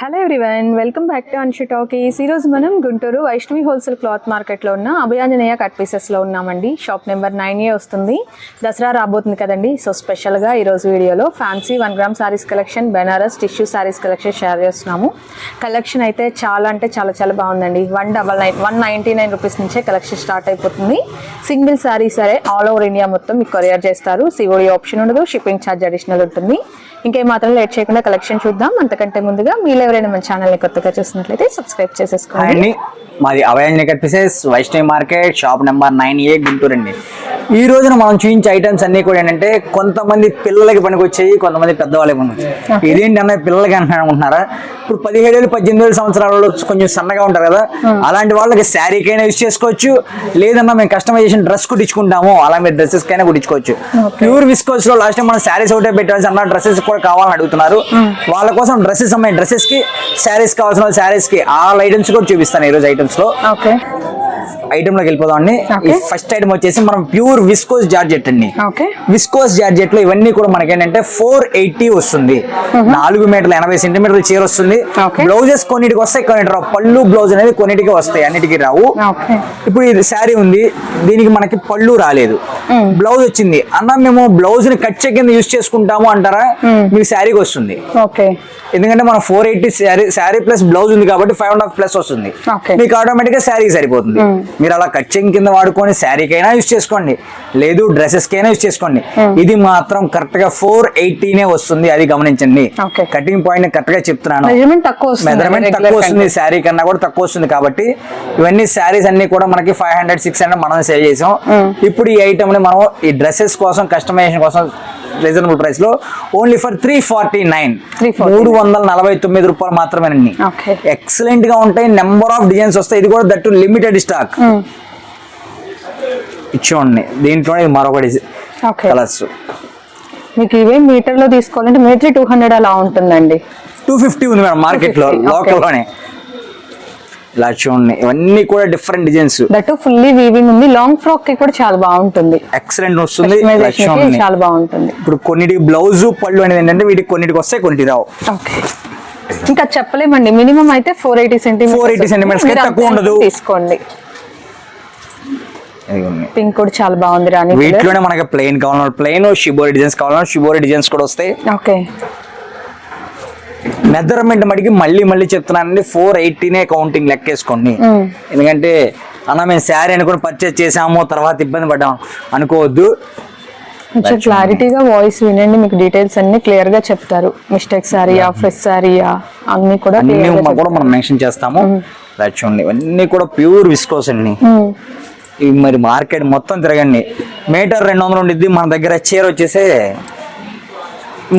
Hello everyone welcome back to Anshi talkies ఈరోజు మనం Guntur Vaishnavi wholesale cloth మార్కెట్లో ఉన్న అభయాంజనేయ కట్ పీసెస్లో ఉన్నామండి. షాప్ నెంబర్ నైన్ ఏ వస్తుంది. దసరా రాబోతుంది కదండి. సో స్పెషల్గా ఈరోజు వీడియోలో fancy one gram saris collection Banaras tissue saris collection share చేస్తున్నాము. కలెక్షన్ అయితే చాలా అంటే చాలా చాలా బాగుందండి. One double nine one ninety nine rupees నుంచే కలెక్షన్ స్టార్ట్ అయిపోతుంది. సింగిల్ సారీ సరే ఆల్ ఓవర్ ఇండియా మొత్తం మీకు కొరియర్ చేస్తారు. సిఓడి ఆప్షన్ ఉండదు షిప్పింగ్ ఛార్జ్ అడిషనల్ ఉంటుంది. ఇంకేం మాత్రం లేట్ చేయకుండా కలెక్షన్ చూద్దాం. అంతకంటే ముందుగా మీరు ఎవరైనా మన ఛానల్ని కొత్తగా చూసినట్లయితే సబ్స్క్రైబ్ చేసేసుకోండి. మాది Abhayanjali cut pieces Vaishnavi market shop number nine A Guntur అండి ఈ రోజున మనం చూపించే ఐటమ్స్ అన్ని కూడా ఏంటంటే కొంతమంది పిల్లలకి పనికొచ్చాయి కొంతమంది పెద్దవాళ్ళకి పనికొచ్చాయి ఇదేంటి అన్నది పిల్లలకి అంటున్నారు అనుకుంటున్నారా? ఇప్పుడు పదిహేడు వేలు పద్దెనిమిది వేల సంవత్సరాలలో కొంచెం సన్నగా ఉంటారు కదా. అలాంటి వాళ్ళకి శారీకైనా యూజ్ చేసుకోవచ్చు. లేదన్నా మేము కస్టమైజేషన్ డ్రెస్ కుట్టించుకుంటాము. అలా మీరు డ్రెస్సెస్ కైనా కుట్టించుకోవచ్చు. ప్యూర్ విస్కోస్లో లాస్ట్ టైం మనం శారీస్ ఒకటే పెట్టాల్సి అన్న డ్రెస్సెస్ కూడా కావాలని అడుగుతున్నారు. వాళ్ళ కోసం డ్రెస్సెస్ అమ్మాయి డ్రెస్సెస్కి శారీస్ కావాల్సిన శారీస్కి ఆల్ ఐటమ్స్ కూడా చూపిస్తాను ఈ రోజు ఐటమ్స్లో. ఓకే. ఐటమ్లోకి వెళ్ళిపోదాం అండి. ఫస్ట్ ఐటమ్ వచ్చేసి మనం ప్యూర్ విస్కోస్ జార్జెట్ అండి. ఓకే. విస్కోస్ జార్జెట్లో ఇవన్నీ కూడా మనకి ఏంటంటే ఫోర్ ఎయిటీ వస్తుంది నాలుగు మీటర్ల ఎనభై సెంటీమీటర్ల చీర వస్తుంది. బ్లౌజెస్ కొన్నిటికి వస్తాయి కొన్నిటి రావు పళ్ళు బ్లౌజ్ అనేది కొన్నిటికి వస్తాయి అన్నిటికి రావు. ఇప్పుడు ఇది శారీ ఉంది దీనికి మనకి పళ్ళు రాలేదు. బ్లౌజ్ వచ్చింది. అన్న మేము బ్లౌజ్ని కట్ కింద యూస్ చేసుకుంటాము అంటారా? మీకు శారీకి వస్తుంది. ఓకే. ఎందుకంటే మన four eighty sari sari plus blouse ఉంది కాబట్టి ఫైవ్ అండ్ హాఫ్ ప్లస్ వస్తుంది. మీకు ఆటోమేటిక్గా శారీ సరిపోతుంది. మీరు అలా కచ్చింగ్ కింద వాడుకొని శారీకైనా యూస్ చేసుకోండి. లేదు డ్రెస్సెస్ కైనా యూస్ చేసుకోండి. ఇది మాత్రం కరెక్ట్గా ఫోర్ ఎయిటీనే వస్తుంది అది గమనించండి. కటింగ్ పాయింట్ కరెక్ట్గా చెప్తున్నాను. మెజర్మెంట్ తక్కువ వస్తుంది. శారీ కన్నా కూడా తక్కువ వస్తుంది కాబట్టి ఇవన్నీ శారీస్ అన్ని కూడా మనకి ఫైవ్ హండ్రెడ్ సిక్స్ హండ్రెడ్ మనం సేల్ చేసాం. ఇప్పుడు ఈ ఐటమ్ని మనం ఈ డ్రెస్సెస్ కోసం కస్టమైజేషన్ కోసం రీజనబుల్ ప్రైస్లో only for three forty nine 349. మూడు వందల నలభై తొమ్మిది రూపాయలు మాత్రమేనండి. ఎక్సలెంట్గా ఉంటాయి నెంబర్ ఆఫ్ డిజైన్స్ వస్తాయి ఇది కూడా దట్టు లిమిటెడ్ స్టాక్ ఇచ్చేయండి దీంట్లో ఇది మరొక డిజైన్ ఓకే. కలర్స్ మీకు ఇవే మీటర్లో తీసుకోవాలంటే మీటర్ టూ హండ్రెడ్ అలా ఉంటుందండి. టూ ఫిఫ్టీ ఉంది మేడం మార్కెట్లో 250, okay. లోకల్లోనే ఇలా చూడండి. ఇవన్నీ కూడా different designs that fully weaving ఉంది. లాంగ్ ఫ్రాక్కి కూడా చాలా బాగుంటుంది. ఎక్సలెంట్ వస్తుంది. చాలా బాగుంటుంది. ఇప్పుడు కొన్నిటికి బ్లౌజ్ పళ్ళు అనేది ఏంటంటే వీటికి కొన్నిటికి వస్తాయి కొన్నిటి రావు. ఓకే. ఇంకా చెప్పలేమండి. మినిమం అయితే ఫోర్ ఎయిటీ సెంటీమీటర్ 480 centimeters కి తక్కువ ఉండదు. తీసుకోండి. పింక్ కూడా చాలా బాగుంది రాణి వీటిలోనే మనకి ప్లెయిన్ కావాలన్నా ప్లెయిన్ షిబోరి డిజైన్స్ కావాలన్నా షిబోరి డిజైన్స్ కూడా వస్తాయి. ఓకే మెజర్మెంట్ మటుకి మళ్ళీ మళ్ళీ చెప్తున్నానండి ఫోర్ ఎయిటీనే కౌంటింగ్ లెక్కేసుకోండి. ఎందుకంటే అన్న మేము శారీ అనుకుని పర్చేస్ చేసాము తర్వాత ఇబ్బంది పడ్డాం. అనుకోవద్దు. కొంచెం క్లారిటీగా వాయిస్ వినండి మీకు డీటెయిల్స్ అన్ని క్లియర్గా చెప్తారు. మిస్టేక్ సారీయా ఫ్రెష్ సారీయా అన్ని కూడా కూడా మనం మెన్షన్ చేస్తాము. ఇలా చూడండి. ఇవన్నీ కూడా ప్యూర్ విస్కోస్ అండి. మ్మ్. ఇవి మరి మార్కెట్ మొత్తం తిరగండి. మీటర్ రెండు వందలు ఉండిద్ది మన దగ్గర చీర వచ్చేసి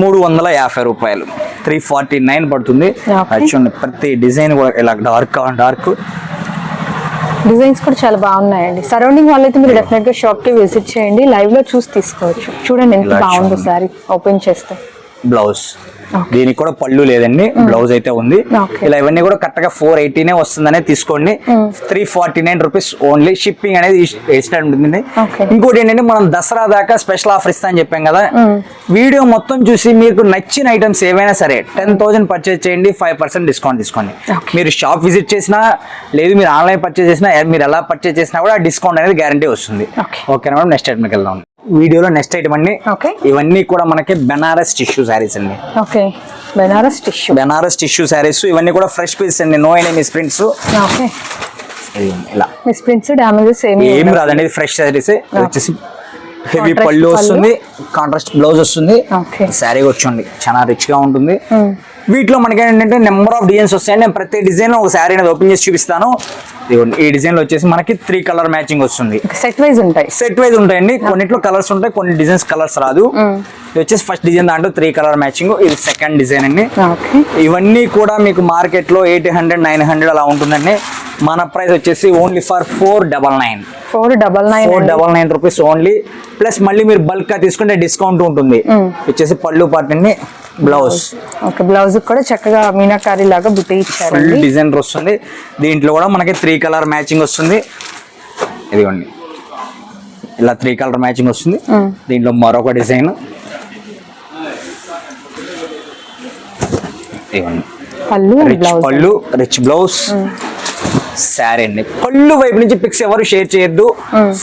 మూడు వందల యాభై రూపాయలు. త్రీ ఫార్టీ నైన్ పడుతుంది. చూడండి ప్రతి డిజైన్ కూడా ఇలా డార్క్ డార్క్ డిజైన్స్ కూడా చాలా బాగున్నాయండి. సరౌండింగ్ వాళ్ళైతే మీరు డెఫినెట్గా షాప్కి విజిట్ చేయండి. లైవ్లో చూసి తీసుకోవచ్చు. చూడండి ఎంత బాగుందో. సారీ ఓపెన్ చేస్తే. బ్లౌజ్ దీనికి కూడా పళ్ళు లేదండి బ్లౌజ్ అయితే ఉంది. ఇలా ఇవన్నీ కూడా కరెక్ట్గా ఫోర్ ఎయిటీనే వస్తుందనే తీసుకోండి. Three forty nine rupees only shipping అనేది ఇష్టం ఉంటుంది. ఇంకోటి ఏంటంటే మనం దసరా దాకా స్పెషల్ ఆఫర్ ఇస్తా అని చెప్పాం కదా. వీడియో మొత్తం చూసి మీకు నచ్చిన ఐటమ్స్ ఏవైనా సరే టెన్ థౌసండ్ పర్చేస్ చేయండి ఫైవ్ పర్సెంట్ డిస్కౌంట్ తీసుకోండి. మీరు షాప్ విజిట్ చేసినా లేదు మీరు ఆన్లైన్ పర్చేస్ చేసినా మీరు ఎలా పర్చేస్ చేసినా కూడా డిస్కౌంట్ అనేది గ్యారంటీ వస్తుంది. ఓకేనా మేడం నెక్స్ట్ ఐటమ్కి వెళ్దాం. వీడియోలో నెక్స్ట్ ఐటమ్ అండి. ఇవన్నీ కూడా మనకి బెనారస్ టిష్యూ శారీస్ అండి. Okay. Banaras tissue Banaras tissue saris ఇవన్నీ కూడా ఫ్రెష్ పీస్ అండి. నో అయినా మిస్ ప్రింట్స్ ఇలా. మిస్ ప్రింట్స్ డామేజెస్ ఏమి ఏం రాదండి ఇది ఫ్రెష్ శారీస్ వచ్చేసి హెవీ పళ్ళు. వస్తుంది కాంట్రాస్ట్ బ్లౌజ్ వస్తుంది. శారీ వచ్చండి చాలా రిచ్గా ఉంటుంది. వీటిలో మనకి ఏంటంటే నెంబర్ ఆఫ్ డిజైన్స్ వస్తాయండి నేను ప్రతి డిజైన్ ఒక శారీ అనేది ఓపెన్ చేసి చూపిస్తాను. ఈ డిజైన్లో వచ్చేసి మనకి త్రీ కలర్ మ్యాచింగ్ వస్తుంది. సెట్ వైజ్ ఉంటాయి. సెట్ వైజ్ ఉంటాయండి. కొన్నిట్లో కలర్స్ ఉంటాయి కొన్ని డిజైన్స్ కలర్స్ రాదు. ఇది వచ్చేసి ఫస్ట్ డిజైన్ దాంట్లో త్రీ కలర్ మ్యాచింగ్ ఇది సెకండ్ డిజైన్ అండి. ఇవన్నీ కూడా మీకు మార్కెట్లో ఎయిట్ హండ్రెడ్ నైన్ హండ్రెడ్ అలా ఉంటుందండి. మన ప్రైస్ వచ్చేసి only for four double nine. Four double nine four double nine rupees only. Plus మళ్ళీ మీరు బల్క్గా తీసుకుంటే డిస్కౌంట్ ఉంటుంది. వచ్చేసి పళ్ళు అండి బ్లౌజ్. ఓకే బ్లౌజ్ కూడా చక్కగా మీనాకారి లాగా బుట్టి ఫుల్ ఇచ్చారండి డిజైన్ వస్తుంది. దీంట్లో కూడా మనకి త్రీ కలర్ మ్యాచింగ్ వస్తుంది. ఇదిగోండి. ఇలా త్రీ కలర్ మ్యాచింగ్ వస్తుంది. దీంట్లో మరొక design. blouse. Pallu rich blouse. Sari అండి. పళ్ళు వైపు నుంచి పిక్స్ ఎవరు షేర్ చేయొద్దు.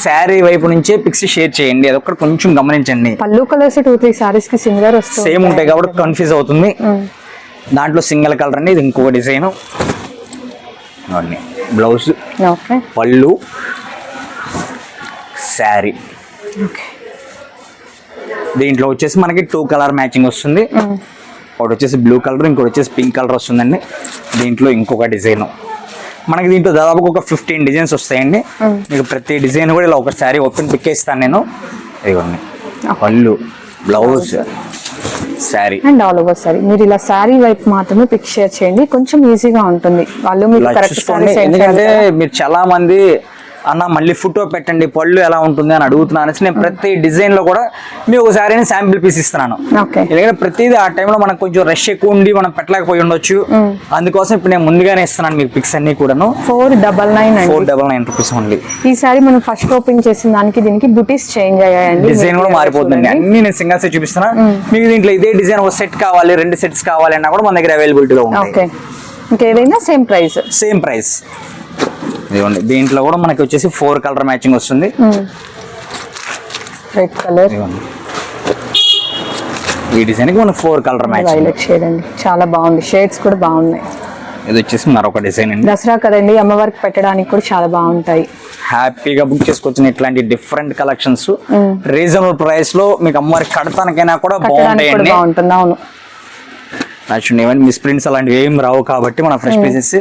శారీ వైపు నుంచే పిక్స్ షేర్ చేయండి. అది ఒక్కటి కొంచెం గమనించండి. పళ్ళు కలర్స్ టూ త్రీ సారీస్కి వస్తుంది సేమ్ ఉంటాయి. కాబట్టి కన్ఫ్యూజ్ అవుతుంది. దాంట్లో సింగిల్ కలర్ అండి. ఇది ఇంకొక డిజైన్ బ్లౌజ్ పళ్ళు శారీ. ఓకే. దీంట్లో వచ్చేసి మనకి టూ కలర్ మ్యాచింగ్ వస్తుంది. ఒకటి వచ్చేసి బ్లూ కలర్ ఇంకోటి వచ్చేసి పింక్ కలర్ వస్తుందండి. దీంట్లో ఇంకొక డిజైన్ మనకి దీంట్లో దాదాపు ఒక ఫిఫ్టీన్ డిజైన్స్ వస్తాయండి. మీకు ప్రతి డిజైన్ కూడా ఇలా ఒక శారీ ఓపెన్ పిక్ ఇస్తాను నేను. ఇదిగోండి. Pallu blouse sari. And all over sari మీరు ఇలా శారీ వైపు మాత్రమే పిక్ షేర్ చేయండి. కొంచెం ఈజీగా ఉంటుంది. వాళ్ళు మీకు కరెక్ట్ ఎందుకంటే మీరు చాలా మంది అన్న మళ్ళీ ఫోటో పెట్టండి పళ్ళు ఎలా ఉంటుంది అని అడుగుతున్నాను అనేసి నేను ప్రతి డిజైన్లో కూడా మీకు ఒక శారీని శాంపిల్ పీస్ ఇస్తున్నాను. ఓకే. ఎందుకంటే ప్రతిదీ ఆ టైంలో మనకు కొంచెం రష్ ఎక్కువ ఉండి మనం పెట్టలేకపోయి ఉండొచ్చు. అందుకోసం ఇప్పుడు నేను ముందుగానే ఇస్తున్నాను మీకు పిక్స్ అన్ని కూడాను. Four double nine four double nine rupees only ఈ సారీ మనం ఫస్ట్ ఓపెన్ చేసిన దానికి దీనికి బుటీస్ చేంజ్ అయ్యాయండి. డిజైన్ కూడా మీరు మారిపోతుంది. అన్ని నేను సింగల్ సెట్ చూపిస్తున్నా. మీకు దీంట్లో ఇదే డిజైన్ ఒక సెట్ కావాలి రెండు సెట్స్ కావాలి అన్నా కూడా మన దగ్గర అవైలబిలిటీలో ఓకే ఉంటాయి. ఇంకేదైనా సేమ్ ప్రైస్ సేమ్ ప్రైస్ ఇదిగోండి. దీంట్లో కూడా మనకి వచ్చేసి ఫోర్ కలర్ మ్యాచింగ్ వస్తుంది. రెడ్ కలర్ ఇదిగోండి. ఈ డిజైన్కి మనకి four colour matching violet shade అండి. చాలా బాగుంది. షేడ్స్ కూడా బాగున్నాయి. ఇది వచ్చేసి మరొక డిజైన్ అండి. దసరా కదండి అమ్మవారికి పెట్టడానికి కూడా చాలా బాగుంటాయి. హ్యాపీగా బుక్ చేసుకోవచ్చు. ఇట్లాంటి డిఫరెంట్ కలెక్షన్స్ రీజనబుల్ ప్రైస్లో మీకు అమ్మవారికి కడతానికైనా కూడా కట్టడానికి కూడా బాగుంటాయండి. బాగుంటుంది. అవును. యాక్చువల్లీ ఏమైనా మిస్ ప్రింట్స్ అలాంటివి ఏం రావు కాబట్టి మన ఫ్రెష్ పీసెస్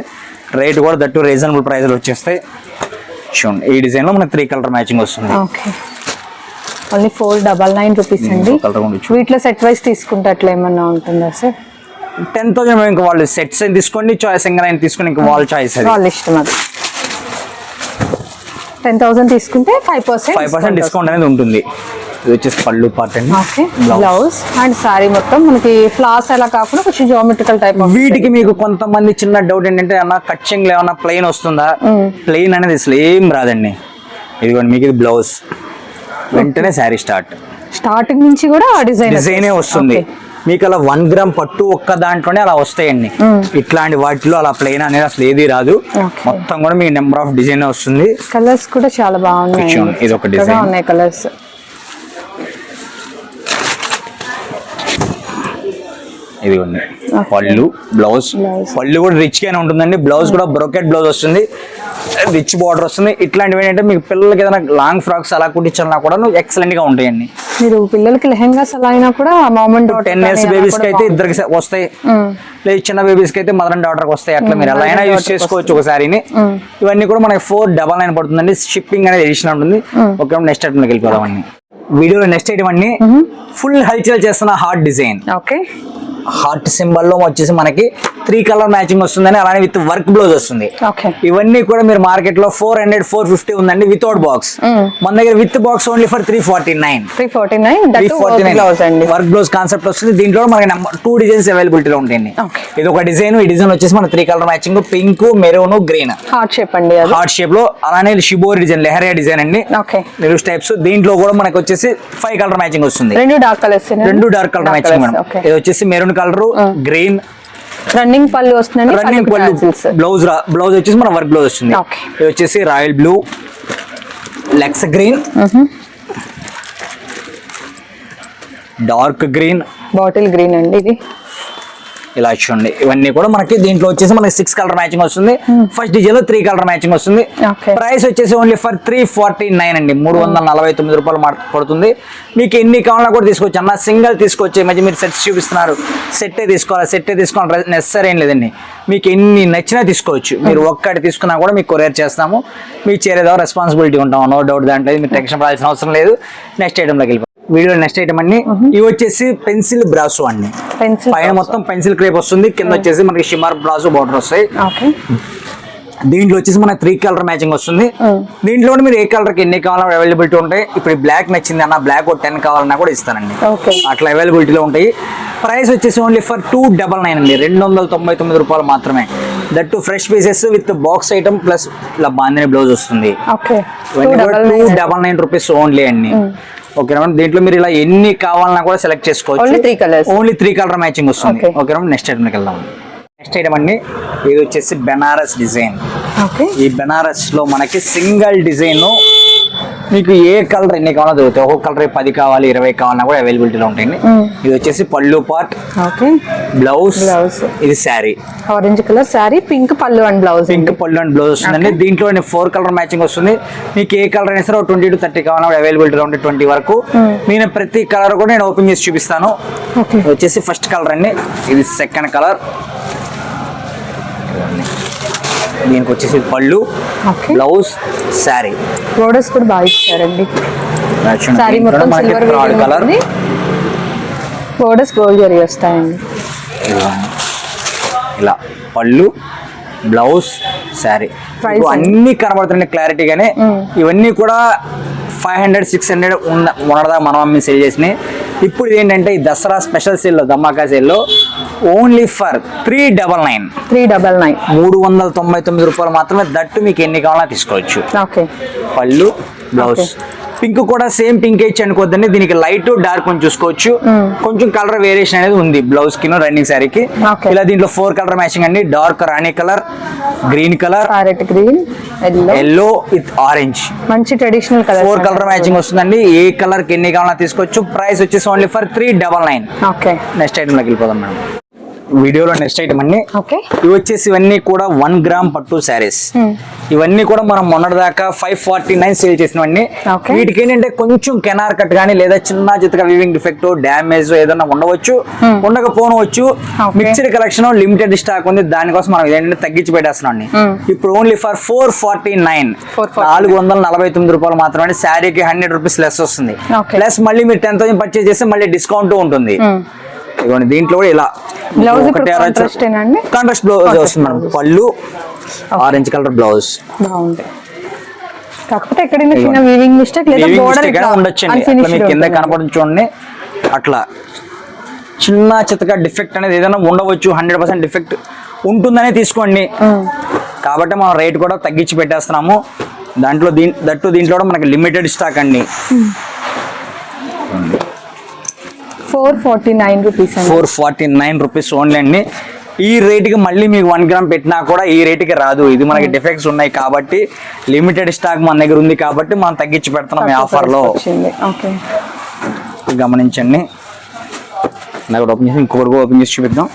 రేట్ కూడా దట్టు రీజనబుల్ ప్రైస్లో వచ్చేస్తాయి. చూడండి ఈ డిజైన్లో మనకి త్రీ కలర్ మ్యాచింగ్ వస్తుంది. Okay. Only four double nine rupees అండి. వీటిలో సెట్ వైస్ తీసుకుంటే అట్లా ఏమన్నా ఉంటుందా సార్ టెన్ థౌసండ్ ఇంకా వాళ్ళు సెట్స్ అని తీసుకోండి చాయిస్ ఇంకా అయినా తీసుకోండి ఇంకా వాళ్ళ చాయిస్ అది. వాళ్ళ ఇష్టం అది. టెన్ థౌసండ్ తీసుకుంటే five percent five percent discount అనేది ఉంటుంది. ఇది వచ్చేసి పళ్ళు పార్ట్ అండి. బ్లౌజ్ అండ్ సారీ మొత్తం. మనకి ఫ్లాస్ అలా కాకుండా కొంచెం జామెట్రికల్ టైప్ వీటికి మీకు కొంతమంది చిన్న డౌట్ ఏంటంటే అన్న కచ్చింగ్ ఏమన్నా ప్లెయిన్ వస్తుందా? ప్లెయిన్ అనేది అసలు ఏం రాదండి. ఇదిగోండి మీకు ఇది బ్లౌజ్ వెంటనే శారీ స్టార్ట్ స్టార్టింగ్ నుంచి కూడా డిజైన్ డిజైనే వస్తుంది. మీకు అలా వన్ గ్రామ్ పట్టు ఒక్క దాంట్లోనే అలా వస్తాయండి. ఇట్లాంటి వాటిలో అలా ప్లెయిన్ అనేది అసలు ఏది రాదు. మొత్తం కూడా మీకు నెంబర్ ఆఫ్ డిజైన్ వస్తుంది. కలర్స్ కూడా చాలా బాగున్నాయి. ఇది ఒక design. ఉన్నాయి కలర్స్ ఇదిగోండి. పళ్ళు బ్లౌజ్. పళ్ళు కూడా రిచ్ గానే ఉంటుందండి. బ్లౌజ్ కూడా బ్రోకెట్ బ్లౌజ్ వస్తుంది. రిచ్ బార్డర్ వస్తుంది. ఇట్లాంటివి ఏంటంటే మీకు పిల్లలకి ఏదైనా లాంగ్ ఫ్రాక్స్ అలా కుట్టించాలన్నా కూడా ఎక్సలెంట్గా ఉంటాయండి. మీరు పిల్లలకి లెహెంగాస్ అలా అయినా కూడా మామూలు టెన్ ఇయర్స్ బేబీస్కి అయితే ఇద్దరికి వస్తాయి. లేదు చిన్న బేబీస్కి అయితే మదర్ అండ్ డాటర్కి వస్తాయి. అట్లా మీరు ఎలా అయినా యూస్ చేసుకోవచ్చు ఒక సారీని ఇవన్నీ కూడా మనకి ఫోర్ డబల్ నైన్ పడుతుందండి. షిప్పింగ్ అనేది ఎడిషన్ ఉంటుంది. ఓకే నెక్స్ట్ ఐటమ్లోకి వెళ్ళిపోదాం అండి వీడియోలో నెక్స్ట్ ఐటమ్ అండి ఫుల్ హల్చల్ చేస్తున్న హార్ట్ డిజైన్ ఓకే. హార్ట్ సింబల్లో వచ్చేసి మనకి త్రీ కలర్ మ్యాచింగ్ వస్తుందని అలానే విత్ వర్క్ బ్లౌజ్ వస్తుంది. ఇవన్నీ కూడా మీరు మార్కెట్లో ఫోర్ హండ్రెడ్ ఫోర్ ఫిఫ్టీ ఉందండి వితౌట్ బాక్స్ మన దగ్గర with box only for three forty nine three forty nine three forty nine blouse అండి. వర్క్ బ్లౌజ్ కాన్సెప్ట్ వస్తుంది. దీంట్లో మనకి టూ డిజైన్స్ అవైలబిలిటీలో ఉంటాయండి. Okay. ఇది ఒక డిజైన్ ఈ డిజైన్ వచ్చేసి మన three colour matching pink maroon green heart shape అండి హార్ట్ షేప్లో అలానే షిబోరి డిజైన్ లెహరియా డిజైన్ అండి. మీరు టైప్స్ దీంట్లో కూడా మనకి వచ్చేసి ఫైవ్ కలర్ మ్యాచింగ్ వస్తుంది. రెండు డార్క్ కలర్స్ రెండు డార్క్ కలర్ మ్యాచింగ్ మేడం. ఇది వచ్చేసి మెరూన్ కలర్ గ్రీన్. రన్నింగ్ పళ్ళు వస్తుందండి రన్నింగ్ పళ్ళు బ్లౌజ్ బ్లౌజ్ వచ్చేసి మన వర్క్ బ్లౌజ్ వస్తుంది. ఇది వచ్చేసి royal blue లెక్స్ green dark green bottle green అండి ఇది. ఇలా చూడండి. ఇవన్నీ కూడా మనకి దీంట్లో వచ్చేసి మనకి సిక్స్ కలర్ మ్యాచింగ్ వస్తుంది. ఫస్ట్ డిజైన్లో త్రీ కలర్ మ్యాచింగ్ వస్తుంది. ప్రైస్ వచ్చేసి only for three forty nine అండి. మూడు వందల నలభై తొమ్మిది రూపాయలు పడుతుంది. మీకు ఎన్ని కావాలన్నా కూడా తీసుకోవచ్చు. అన్న సింగిల్ తీసుకోవచ్చు ఈ మధ్య మీరు సెట్స్ చూపిస్తున్నారు. సెట్టే తీసుకోవాలి? సెట్టే తీసుకోవాలి నెసరీ ఏం లేదండి. మీకు ఎన్ని నచ్చినా తీసుకోవచ్చు. మీరు ఒక్కటి తీసుకున్నా కూడా మీకు కొరియర్ చేస్తాము. మీకు చేరేదో రెస్పాన్సిబిలిటీ ఉంటాం నో డౌట్ దాంట్లో మీరు టెన్షన్ పడాల్సిన అవసరం లేదు. నెక్స్ట్ ఐటెంలోకి వెళ్ళిపోయి వీడియో నెక్స్ట్ ఐటమ్ అండి ఇవి వచ్చేసి పెన్సిల్ బ్రాసో అండి. పైన మొత్తం పెన్సిల్ క్రేప్ వస్తుంది. కింద వచ్చేసి మనకి షిమార్ బ్రాజో బార్డర్ వస్తాయి. దీంట్లో వచ్చేసి మనకి త్రీ కలర్ మ్యాచింగ్ వస్తుంది. దీంట్లో మీరు ఏ కలర్కి ఎన్ని కావాలన్నా అవైలబిలిటీ ఉంటాయి. ఇప్పుడు బ్లాక్ నచ్చింది అన్న బ్లాక్ టెన్ కావాలన్నా కూడా ఇస్తానండి. అట్లా అవైలబిలిటీలో ఉంటాయి. ప్రైస్ వచ్చేసి only for two double nine అండి. రెండు వందల తొంభై తొమ్మిది రూపాయలు మాత్రమే. That too fresh pieces with box item plus ఇలా బాందిని బ్లౌజ్ వస్తుంది. Okay. Two double nine rupees only అండి. ఓకే మేడం దీంట్లో మీరు ఇలా ఎన్ని కావాలన్నా కూడా సెలెక్ట్ చేసుకోవచ్చు. Only three colours. Only three colour matching వస్తుంది. ఓకే మేడం నెక్స్ట్ ఐటమ్కి వెళ్దాం. నెక్స్ట్ ఐటమ్ అండి ఇది వచ్చేసి బెనారస్ డిజైన్ ఓకే ఈ బెనారస్లో మనకి సింగిల్ డిజైన్ మీకు ఏ కలర్ ఎన్ని కావాలో దొరుకుతాయి. ఒక్కొక్క కలర్ పది కావాలి ఇరవై కావాలన్నా కూడా అవైలబిలిటీలో ఉంటాయండి. ఇది వచ్చేసి పళ్ళు పార్ట్ ఓకే. Blouse Blouse. ఇది sari. Orange colour sari pink pallu and blouse pink pallu and blouse వస్తుందండి. దీంట్లో ఫోర్ కలర్ మ్యాచింగ్ వస్తుంది. మీకు ఏ కలర్ అయినా సరే ట్వంటీ టు థర్టీ కావాలన్నా అవైలబిలిటీలో ఉంటాయి ట్వంటీ వరకు. నేను ప్రతి కలర్ కూడా నేను ఓపెన్ చేసి చూపిస్తాను. వచ్చేసి ఫస్ట్ కలర్ అండి. ఇది సెకండ్ కలర్ దీనికి వచ్చేసి పళ్ళు బ్లౌజ్ శారీ. బోర్డర్స్ కూడా బాగా ఇచ్చారండి. శారీ మొత్తం silver colour borders gold zari వస్తాయండి. ఇలా పళ్ళు బ్లౌజ్ శారీ. అన్ని కనబడుతున్నాయి క్లారిటీగానే ఇవన్నీ కూడా ఫైవ్ హండ్రెడ్ సిక్స్ హండ్రెడ్ ఉన్న మొన్నదా మనం అమ్మి సేల్ చేసినాయి ఇప్పుడు ఏంటంటే ఈ దసరా స్పెషల్ సేల్లో దమ్మాకా సేల్లో only for three double nine. Three double nine. మూడు వందల తొంభై తొమ్మిది రూపాయలు మాత్రమే దట్టు మీకు ఎన్ని కావాలన్నా తీసుకోవచ్చు. ఓకే. పళ్ళు బ్లౌజ్. పింక్ కూడా సేమ్ పింక్ ఇచ్చి అనుకోద్దండి దీనికి లైట్ డార్క్ కొంచెం చూసుకోవచ్చు. కొంచెం కలర్ వేరియేషన్ అనేది ఉంది బ్లౌజ్కి. రన్నింగ్ శారీకి. ఇలా దీంట్లో ఫోర్ కలర్ మ్యాచింగ్ అండి. Dark Rani colour green colour green yellow with orange మంచి traditional colour four colour matching వస్తుందండి. ఏ కలర్కి ఎన్ని కావాలన్నా తీసుకోవచ్చు. ప్రైస్ వచ్చేసి only for three double nine okay next ఐటమ్లోకి వెళ్ళిపోదాం మేడం. వీడియోలో నెక్స్ట్ ఐటమ్ అండి ఇవి వచ్చేసి ఇవన్నీ కూడా వన్ గ్రామ్ పట్టు శారీస్. ఇవన్నీ కూడా మనం మొన్నటిదాకా ఫైవ్ ఫార్టీ నైన్ సేల్ చేసినవన్నీ. వీటికి ఏంటంటే కొంచెం కెనార్ కట్ కానీ లేదా చిన్న చిత్తగా వీవింగ్ డిఫెక్ట్ డ్యామేజ్ ఏదైనా ఉండవచ్చు. ఉండకపోనవచ్చు. Okay. Mixed collection limited stock ఉంది. దానికోసం మనం ఏంటంటే తగ్గించి పెట్టేస్తున్నాం అండి. ఇప్పుడు only for four forty nine 449. నాలుగు వందల నలభై తొమ్మిది రూపాయలు మాత్రమే శారీకి హండ్రెడ్ రూపీస్ లెస్ వస్తుంది. ప్లస్ మళ్ళీ మీరు టెన్ థౌసండ్ పర్చేస్ చేస్తే మళ్ళీ డిస్కౌంట్ ఉంటుంది. ఇదిగోండి దీంట్లో కూడా ఇలా అండి? కాంట్రాస్ట్ బ్లౌజ్ వస్తుంది blouse. Pallu orange colour blouse బాగుంది. కాకపోతే ఎక్కడైనా చిన్న వీవింగ్ మిస్టేక్ లేదా బోర్డర్ ఉండొచ్చండి. అట్లా మీకు కింద చూడండి. అట్లా. చిన్న చిత్తగా డిఫెక్ట్ అనేది ఏదైనా ఉండవచ్చు. హండ్రెడ్ పర్సెంట్ డిఫెక్ట్ ఉంటుందనే తీసుకోండి. కాబట్టి మనం రేట్ కూడా తగ్గించి పెట్టేస్తున్నాము. దాంట్లో దీంట్లో కూడా మనకి లిమిటెడ్ స్టాక్ అండి. ఫోర్ ఫార్టీ నైన్ రూపీస్ అండి. Four forty nine rupees only అండి. ఈ రేటుకి మళ్ళీ మీకు వన్ గ్రామ్ పెట్టినా కూడా ఈ రేటుకి రాదు. ఇది మనకి డిఫెక్ట్స్ ఉన్నాయి కాబట్టి లిమిటెడ్ స్టాక్ మన దగ్గర ఉంది కాబట్టి మనం తగ్గించి పెడుతున్నాం ఈ ఆఫర్లో వచ్చింది. ఓకే గమనించండి. నాకు ఓపెన్ చేసి ఇంకొకటి ఓపెన్ చేసి చూపిద్దాం.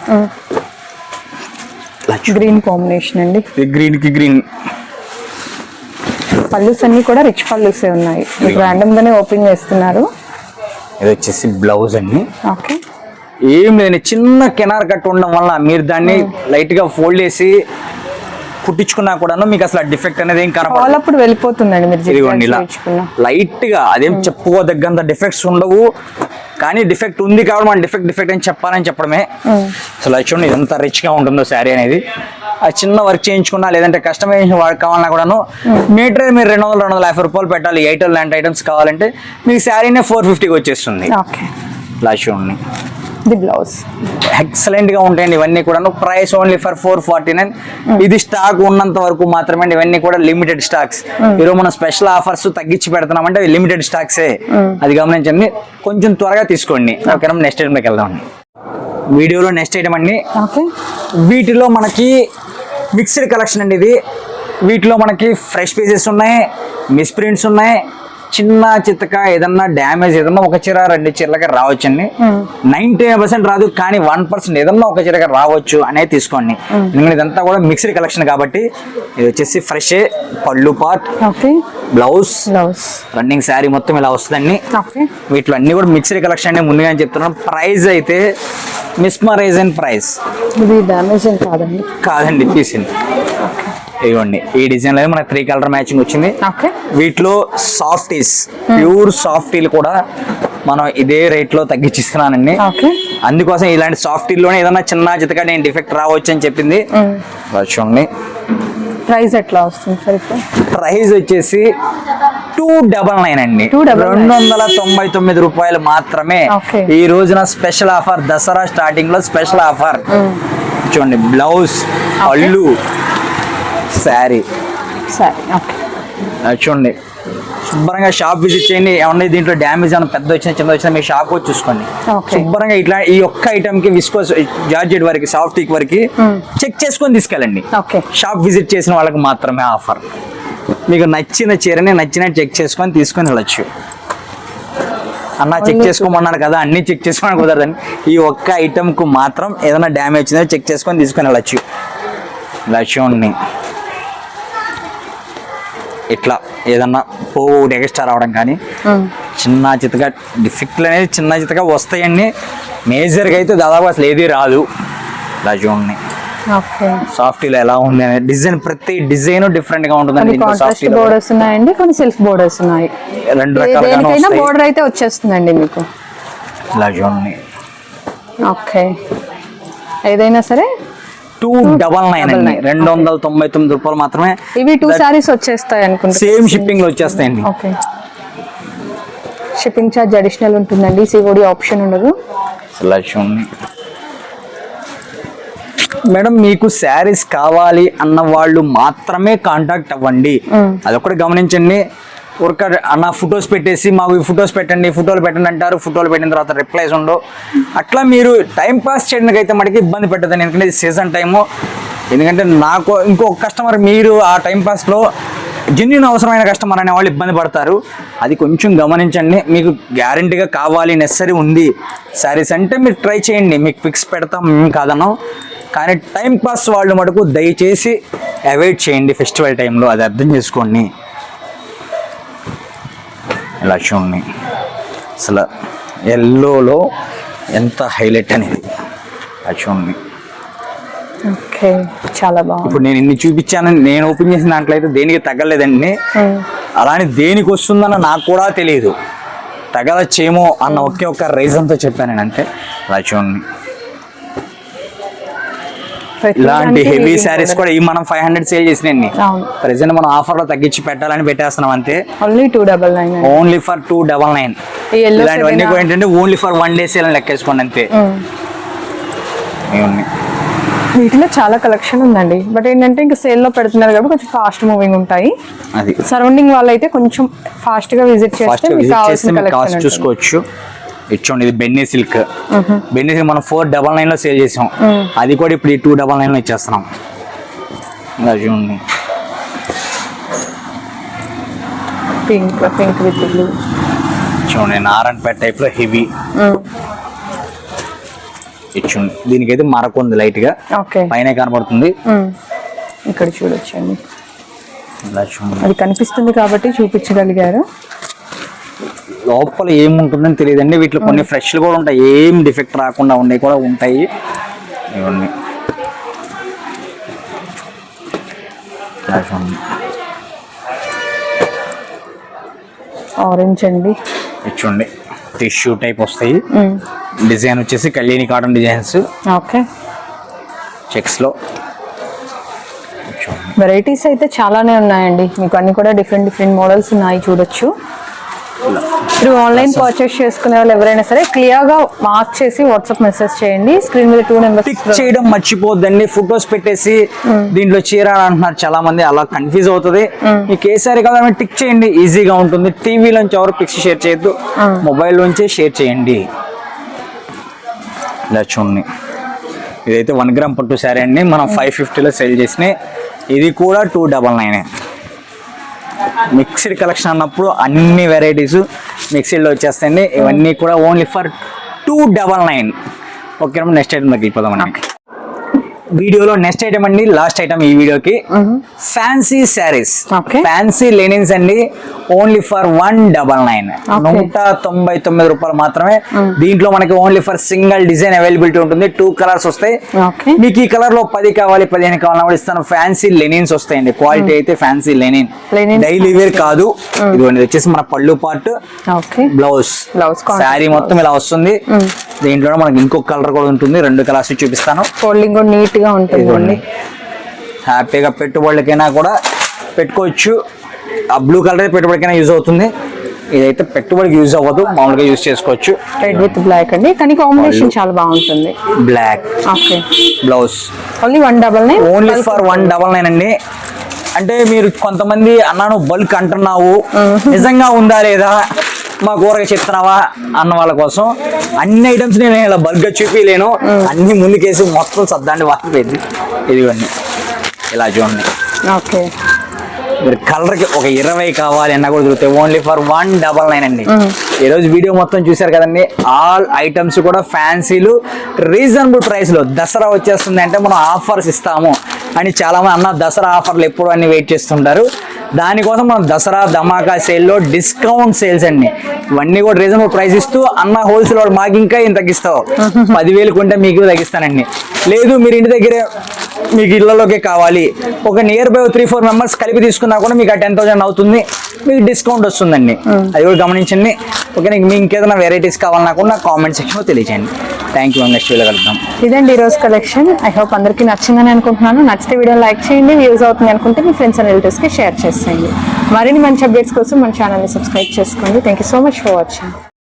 గ్రీన్ కాంబినేషన్ అండి. గ్రీన్కి గ్రీన్ పళ్ళుస్ అన్ని కూడా రిచ్ పళ్ళుసే ఉన్నాయి. ర్యాండమ్ గానే ఓపెన్ చేస్తున్నారు. ఇది వచ్చేసి బ్లౌజ్ అండి. ఓకే. ఏం లేని చిన్న కెనార్ కట్ ఉండడం వల్ల మీరు దాన్ని లైట్గా ఫోల్డ్ చేసి కుట్టించుకున్నా కూడాను మీకు అసలు డిఫెక్ట్ అనేది ఏం కనపడదు. వెళ్ళిపోతుందండి మీరు ఇదిగోండి ఇలా చేయించుకున్నా లైట్గా అదేం చెప్పుకోదగ్గంత డిఫెక్ట్స్ ఉండవు. కానీ డిఫెక్ట్ ఉంది కాబట్టి మనం డిఫెక్ట్ డిఫెక్ట్ అని చెప్పాలని చెప్పడమే. అసలు చూడండి ఎంత రిచ్గా ఉంటుందో శారీ అనేది. చిన్న వర్క్ చేయించుకున్నా లేదంటే కస్టమైజేషన్ వర్క్ కావాలన్నా కూడాను మీటర్ మీరు రెండు వందల రెండు వందల యాభై రూపాయలు పెట్టాలి ఎయిట్ లాంటి ఐటమ్స్ కావాలంటే మీకు శారీనే ఫోర్ ఫిఫ్టీకి వచ్చేస్తుంది. ఇలా చూడండి. The blouse. ఎక్సలెంట్గా ఉంటాయండి ఇవన్నీ కూడా price only for four forty nine ఇది స్టాక్ ఉన్నంత వరకు మాత్రమే ఇవన్నీ కూడా లిమిటెడ్ స్టాక్స్ ఈరోజు మనం స్పెషల్ ఆఫర్స్ తగ్గించి పెడుతున్నామంటే లిమిటెడ్ స్టాక్సే అది గమనించండి. కొంచెం త్వరగా తీసుకోండి. ఓకేనా? నెక్స్ట్ ఐటమ్కి వెళ్దాం వీడియోలో నెక్స్ట్ ఐటమ్ అండి. వీటిలో మనకి మిక్స్డ్ కలెక్షన్ అండి ఇది. వీటిలో మనకి ఫ్రెష్ పీసెస్ ఉన్నాయి మిస్ ప్రింట్స్ ఉన్నాయి చిన్న చిత్తక ఏదన్నా డ్యామేజ్ ఏదన్నా ఒక చీర రెండు చీరలకి రావచ్చండి. నైన్టీ పర్సెంట్ రాదు కానీ వన్ పర్సెంట్ ఏదన్నా ఒక చీరకి రావచ్చు అనేది తీసుకోండి. ఎందుకంటే ఇదంతా కూడా మిక్స్డ్ కలెక్షన్ కాబట్టి ఇది వచ్చేసి fresh pallu part okay. Blouse blouse running sari మొత్తం ఇలా వస్తుందండి. వీటిలో అన్ని కూడా మిక్స్డ్ కలెక్షన్ అండి ముందుగా చెప్తున్నాను. ప్రైస్ అయితే మిస్మరైజ్ అండ్ ప్రైస్ ఇది కాదండి. కాదండి తీసింది ఇవ్వండి. ఈ డిజైన్లో మనకి త్రీ కలర్ మ్యాచింగ్ వచ్చింది. వీటిలో సాఫ్టీస్ ప్యూర్ సాఫ్టీలు కూడా మనం ఇదే రేట్లో తగ్గించిస్తున్నానండి. అందుకోసం ఇలాంటి సాఫ్టీల్లోనే ఏదైనా చిన్న చితక నేను డిఫెక్ట్ రావచ్చు అని చెప్పింది. చూడండి. ప్రైస్ ఎట్లా వస్తుంది సార్ ప్రైస్ వచ్చేసి టూ డబల్ నైన్ అండి. 299. రెండు వందల తొంభై తొమ్మిది రూపాయలు మాత్రమే. ఈ రోజున స్పెషల్ ఆఫర్ దసరా స్టార్టింగ్లో స్పెషల్ ఆఫర్ చూడండి బ్లౌజ్ పళ్ళు శారీ. సరే ఓకే. చూడండి. శుభ్రంగా షాప్ విజిట్ చేయండి. ఏమన్నా దీంట్లో డ్యామేజ్ ఏమైనా పెద్ద వచ్చినా చిన్న వచ్చినా మీ షాప్ వచ్చి చూసుకోండి. శుభ్రంగా ఇట్లా ఈ ఒక్క ఐటమ్కి విస్కోస్ జార్జెట్ వరకు సాఫ్ట్ టీక్ వరకు చెక్ చేసుకొని తీసుకెళ్ళండి. షాప్ విజిట్ చేసిన వాళ్ళకి మాత్రమే ఆఫర్ మీకు నచ్చిన చీరని నచ్చిన చెక్ చేసుకొని తీసుకొని వెళ్ళొచ్చు. అన్న చెక్ చేసుకోమన్నారు కదా అన్ని చెక్ చేసుకోవడానికి కుదరదని. ఈ ఒక్క ఐటమ్కు మాత్రం ఏదైనా డ్యామేజ్ ఉందో చెక్ చేసుకొని తీసుకొని వెళ్ళొచ్చు. చూడండి. ఇట్లా ఏదన్నా పోవు ఎక్స్ట్రా రావడం కానీ చిన్న చితగా డిఫెక్ట్లు అనేది చిన్న చితగా వస్తాయండి. మేజర్గా అయితే దాదాపు అసలు ఏది రాదు. ఇలా చూడండి సాఫ్టీలో ఎలా ఉంది అనేది డిజైన్ ప్రతి డిజైన్ డిఫరెంట్గా కాంట్రాస్ట్ సాఫ్టీలో బోర్డర్స్ ఉన్నాయండి కొన్ని సెల్ఫ్ బోర్డర్స్ ఉన్నాయి. రెండు వస్తాయి. బోర్డర్ అయితే వచ్చేస్తుందండి మీకు. ఇలా చూడండి ఓకే. ఏదైనా సరే టూ డబల్ నైన్ అండి. రెండు వందల తొంభై తొమ్మిది రూపాయలు మాత్రమే. ఇవి టూ సారీస్ వచ్చేస్తాయి అనుకుంటా సేమ్ షిప్పింగ్లో వచ్చేస్తాయండి. ఓకే. షిప్పింగ్ ఛార్జ్ అడిషనల్ ఉంటుందండి. సిఓడి ఆప్షన్ ఉండదు. మేడం మీకు శారీస్ కావాలి అన్న వాళ్ళు మాత్రమే కాంటాక్ట్ అవ్వండి. అదొకటి గమనించండి. వర్క్ అన్న ఫొటోస్ పెట్టేసి మాకు ఈ ఫొటోస్ పెట్టండి ఫోటోలు పెట్టండి అంటారు. ఫోటోలు పెట్టిన తర్వాత రిప్లైస్ ఉండవు. అట్లా మీరు టైం పాస్ చేయడానికి అయితే మనకి ఇబ్బంది పెట్టదండి ఎందుకంటే ఇది సీజన్ టైము ఎందుకంటే నాకు ఇంకో కస్టమర్ మీరు ఆ టైం పాస్లో జెన్యున్ అవసరమైన కస్టమర్ అనే వాళ్ళు ఇబ్బంది పడతారు. అది కొంచెం గమనించండి. మీకు గ్యారంటీగా కావాలి నెసరీ ఉంది. శారీస్ అంటే మీరు ట్రై చేయండి. మీకు ఫిక్స్ పెడతాం మేము కాదన్నాం కానీ టైం పాస్ వాళ్ళు మటుకు దయచేసి అవాయిడ్ చేయండి ఫెస్టివల్ టైంలో అది అర్థం చేసుకోండి. ఇలా చూడండి అసలు ఎల్లోలో ఎంత హైలైట్ అనేది అది చూడండి ఓకే చాలా బాగుంది. ఇప్పుడు నేను ఇన్ని చూపించానని నేను ఓపెన్ చేసిన దాంట్లో అయితే దేనికి తగ్గలేదండి. అలానే దేనికి వస్తుందన్న నాకు కూడా తెలియదు తగలచ్చేమో అన్న ఒకే ఒక్క రీజన్తో చెప్పాను నేను అంతే అలా చూడండి ఇలాంటి హెవీ శారీస్. కూడా ఈ మనం ఫైవ్ హండ్రెడ్ సేల్ చేసినండి ప్రెసెంట్ మనం ఆఫర్లో తగ్గించి పెట్టాలని పెట్టేస్తున్నాం అంతే. Only two double nine only for two double nine ఇలాంటివన్నీ కూడా ఏంటంటే only for one day sale అని లెక్కేసుకోండి అంతే. వీటిలో చాలా కలెక్షన్ ఉందండి. బట్ ఏంటంటే ఇంకా సేల్లో పెడుతున్నారు కాబట్టి కొంచెం ఫాస్ట్ మూవింగ్ ఉంటాయి. సరౌండింగ్ వాళ్ళైతే కొంచెం ఫాస్ట్గా విజిట్ చేస్తే కావాల్సిన కలెక్షన్ చూసుకోవచ్చు. ఇచ్చోండి ఇది బెన్నీ సిల్క్ బెన్నీ సిల్క్ మనం ఫోర్ డబల్ నైన్లో సేల్ చేసాం. అది కూడా ఇప్పుడు ఈ టూ డబల్ నైన్లో ఇచ్చేస్తున్నాం. చూడండి. పింక్ పింక్ విత్ బ్లూ చూడండి నారాయణపేట టైప్లో హెవీ ఇచ్చుండి దీనికైతే మరొక ఉంది లైట్గా. పైన కనబడుతుంది. ఇక్కడ చూడొచ్చండి. అది కనిపిస్తుంది కాబట్టి చూపించగలిగారు. లోపల ఏముంటుందని తెలియదండి. వీటిలో కొన్ని ఫ్రెష్లు కూడా ఉంటాయి. ఏం డిఫెక్ట్ రాకుండా ఉండేవి కూడా ఉంటాయి. ఇవన్నీ. ఆరెంజ్ అండి. ఇది చూడండి. టిష్యూ టైప్ వస్తాయి. డిజైన్ వచ్చేసి కళ్యాణి కాటన్ డిజైన్స్. ఓకే. చెక్స్లో వెరైటీస్ అయితే చాలానే ఉన్నాయండి. మీకు అన్ని కూడా డిఫరెంట్ డిఫరెంట్ మోడల్స్ ఉన్నాయి చూడొచ్చు. ఇప్పుడు ఆన్లైన్ పర్చేస్ చేసుకునే వాళ్ళు ఎవరైనా సరే క్లియర్గా మార్క్ చేసి వాట్సాప్ మెసేజ్ చేయండి. స్క్రీన్ మీద టూ టిక్ నెంబర్స్ చేయడం మర్చిపోద్దండి. ఫొటోస్ పెట్టేసి దీంట్లో చీర అంటున్నారు చాలా మంది అలా కన్ఫ్యూజ్ అవుతుంది. మీకు ఏ సారీ కావాలని టిక్ చేయండి. ఈజీగా ఉంటుంది. టీవీ నుంచి ఎవరు పిక్స్ షేర్ చేయొద్దు. మొబైల్ నుంచే షేర్ చేయండి. ఇలా చూడండి. ఇదైతే వన్ గ్రామ్ పట్టు శారీ అండి. మనం ఫైవ్ ఫిఫ్టీలో సెల్ చేసినాయి ఇది కూడా two double nine mixed collection అన్నప్పుడు అన్ని వెరైటీస్ మిక్సీలో వచ్చేస్తాయండి. ఇవన్నీ కూడా only for two double nine. Okay next item దగ్గరికి వెళ్ళిపోదామండి వీడియోలో నెక్స్ట్ ఐటమ్ అండి లాస్ట్ ఐటమ్ ఈ వీడియోకి. ఫ్యాన్సీ శారీస్. ఫ్యాన్సీ లెనిన్స్ అండి. Only for one double nine. నూట తొంభై తొమ్మిది రూపాయలు మాత్రమే. దీంట్లో మనకి only for single design availability ఉంటుంది. టూ కలర్స్ వస్తాయి. మీకు ఈ కలర్లో పది కావాలి పదిహేను కావాలన్నా కూడా ఇస్తాను. ఫ్యాన్సీ లెనిన్స్ వస్తాయండి. క్వాలిటీ అయితే ఫ్యాన్సీ లెనిన్ డైలీ వేర్ కాదు. ఇదిగోండి ఇది వచ్చేసి మన పళ్ళు పార్ట్ బ్లౌజ్ శారీ మొత్తం ఇలా వస్తుంది. దీంట్లో మనకి ఇంకొక కలర్ కూడా ఉంటుంది. రెండు కలర్స్ చూపిస్తాను. ఫోల్డింగ్ నీట్గా ఉంటుందండి. హ్యాపీగా పెట్టుబడులకైనా కూడా పెట్టుకోవచ్చు. ఆ బ్లూ కలర్ పెట్టుబడికైనా యూజ్ అవుతుంది. ఇదైతే పెట్టుబడికి యూజ్ అవ్వదు మామూలుగా యూజ్ చేసుకోవచ్చు. రెడ్ విత్ బ్లాక్ అండి. కానీ కాంబినేషన్ చాలా బాగుంటుంది. Black okay blouse only one double nine only for one double nine అండి. అంటే మీరు కొంతమంది అన్నాను బల్క్ అంటున్నావు. నిజంగా ఉందా లేదా? మా కూరగా చెప్తున్నావా? అన్న వాళ్ళ కోసం. అన్ని ఐటమ్స్ నేను ఇలా బల్క్గా చూపించలేను అన్ని ముందుకేసి మొత్తం సర్దాండి వాటిపోయింది ఇదిగోండి. ఇలా చూడండి. ఓకే మీరు కలర్కి ఒక ఇరవై కావాలి అన్నా కూడా దొరుకుతాయి. Only for one double nine అండి. ఈ రోజు వీడియో మొత్తం చూసారు కదండి. ఆల్ ఐటమ్స్ కూడా ఫ్యాన్సీలు రీజనబుల్ ప్రైస్లో దసరా వచ్చేస్తుంది అంటే మనం ఆఫర్స్ ఇస్తాము అని చాలా మంది అన్న దసరా ఆఫర్లు ఎప్పుడు అన్ని వెయిట్ చేస్తుంటారు. దానికోసం మనం దసరా ధమాకా సేల్లో డిస్కౌంట్ సేల్స్ అండి. ఇవన్నీ కూడా రీజనబుల్ ప్రైస్ ఇస్తూ అన్న హోల్సేల్ వాడు మాకు ఇంకా ఏం తగ్గిస్తావు పదివేలు కొంటే మీకు తగ్గిస్తానండి. లేదు మీరు ఇంటి దగ్గరే మీకు ఇళ్ళలోకే కావాలి. ఒక nearby three four members కలిపి తీసుకున్నా కూడా మీకు ఆ టెన్ థౌసండ్ అవుతుంది. మీకు డిస్కౌంట్ వస్తుందండి. అది కూడా గమనించండి. ఓకే మీకు మీకు ఇంకేదైనా వెరైటీస్ కావాలన్నా కూడా కామెంట్ సెక్షన్లో తెలియజేయండి. థ్యాంక్ యూ నెక్స్ట్ వీడియో కలుద్దాం. ఇదండి ఈరోజు కలెక్షన్ ఐ హోప్ అందరికీ నచ్చిందని అనుకుంటున్నాను. నచ్చితే వీడియో లైక్ చేయండి వ్యూస్ అవుతుంది అనుకుంటే మీ ఫ్రెండ్స్ అండ్ రిలేటివ్స్కి షేర్ చేసేయండి. మరిన్ని మంచి అప్డేట్స్ కోసం మన ఛానల్ని సబ్స్క్రైబ్ చేసుకోండి. Thank you so much for watching